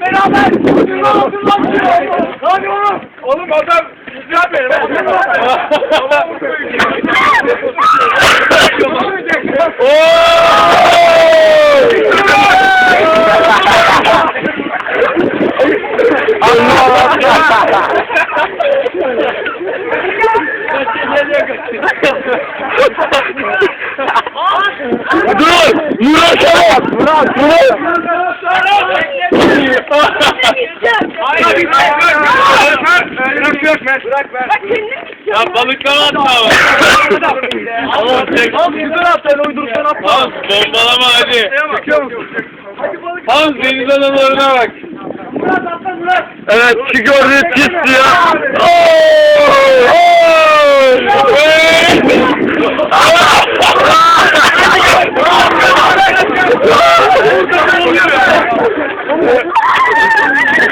Beraber. Hadi oğlum. Oğlum adam güzel benim. Dur! Bak! Murat! Murat! Hayır, Bırak, bırak, bırak, bırak. Ya balıklama atma ama. Allah çek. Al güzel at sen uydursan atma. Hans bombalama hadi. Hans deniz analarına bak. Murat atla Murat. Evet şu gördüğünüz pis ya.